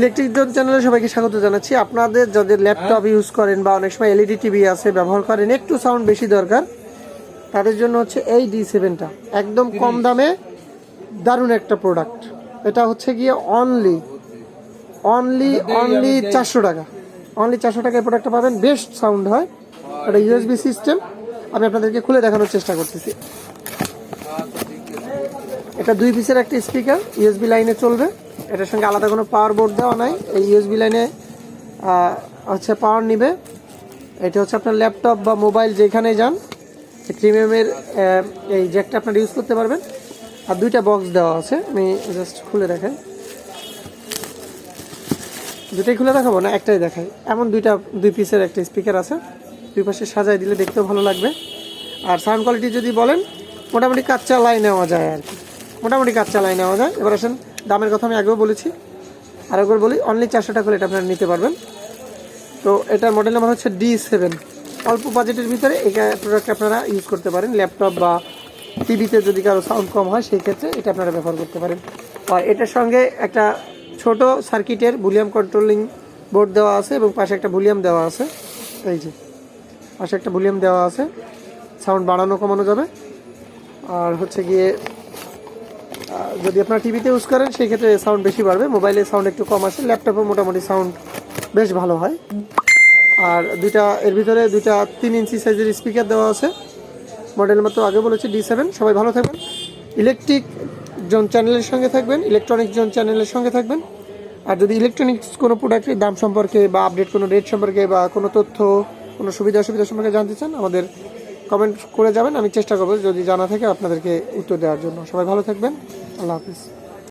Electric zone চ্যানেলে সবাইকে স্বাগত জানাচ্ছি। আপনাদের যাদের ল্যাপটপ ইউজ করেন বা অনেক সময় এলইডি টিভি আছে ব্যবহার করেন একটু সাউন্ড বেশি দরকার। তাদের জন্য হচ্ছে এই ডি সেভেনটা একদম কম দামে দারুণ একটা প্রোডাক্ট এটা হচ্ছে গিয়ে অনলি অনলি অনলি চারশো টাকা। অনলি চারশো টাকায় প্রোডাক্টটা পাবেন। বেস্ট সাউন্ড হয়। এটা ইউএসবি সিস্টেম আমি আপনাদেরকে খুলে দেখানোর চেষ্টা করতেছি। এটা দুই পিসের একটা স্পিকার ইউএসবি লাইনে চলবে। এটার সঙ্গে আলাদা কোনো পাওয়ার বোর্ড দেওয়া নাই। এই ইউএসবি লাইনে হচ্ছে পাওয়ার নিবে। এটা হচ্ছে আপনার ল্যাপটপ বা মোবাইল যেখানে যান প্রিমিয়ামের এই জ্যাকটা আপনারা ইউজ করতে পারবেন। আর দুইটা বক্স দেওয়া আছে। আমি জাস্ট খুলে দেখাই। দুটাই খুলে দেখাবো না? একটাই দেখাই। এমন দুইটা, দুই পিসের একটা স্পিকার আছে। দুই পাশে সাজায় দিলে দেখতেও ভালো লাগবে। আর সাউন্ড কোয়ালিটি যদি বলেন, মোটামুটি কাজ চালাই নেওয়া যায় আর কি। মোটামুটি কাজ চালাই নেওয়া যায়। এবার আসেন, দামের কথা আমি আগেও বলেছি। আর একবার বলি অনলি চারশো টাকা এটা আপনারা নিতে পারবেন। তো এটার মডেল নাম্বার হচ্ছে ডি সেভেন অল্প বাজেটের ভিতরে এই প্রোডাক্ট আপনারা ইউজ করতে পারেন ল্যাপটপ বা টিভিতে যদি কারও সাউন্ড কম হয়, সেই ক্ষেত্রে এটা আপনারা ব্যবহার করতে পারেন। আর এটার সঙ্গে একটা ছোট সার্কিটের ভলিউম কন্ট্রোলিং বোর্ড দেওয়া আছে এবং পাশে একটা ভলিউম দেওয়া আছে। এই যে, পাশে একটা ভলিউম দেওয়া আছে। সাউন্ড বাড়ানো কমানো যাবে। আর হচ্ছে গিয়ে যদি আপনারা টিভিতে ইউজ করেন, সেই ক্ষেত্রে সাউন্ড বেশি বাড়বে। মোবাইলে সাউন্ড একটু কম আসে ল্যাপটপে মোটামুটি সাউন্ড বেশ ভালো হয়। আর দুইটা, এর ভিতরে দুইটা তিন ইঞ্চি সাইজের স্পিকার দেওয়া আছে। মডেল মতো আগে বলেছি ডি সেভেন সবাই ভালো থাকবেন। ইলেকট্রিক জোন চ্যানেলের সঙ্গে থাকবেন ইলেকট্রনিক জোন চ্যানেলের সঙ্গে থাকবেন। আর যদি ইলেকট্রনিক্স কোনো প্রোডাক্টের দাম সম্পর্কে বা আপডেট কোনো রেট সম্পর্কে বা কোনো তথ্য, কোনো সুবিধা অসুবিধা সম্পর্কে জানতে চান, আমাদের কমেন্ট করে যাবেন। আমি চেষ্টা করব যদি জানা থাকে আপনাদেরকে উত্তর দেওয়ার জন্য। সবাই ভালো থাকবেন। আল্লাহ হাফিজ।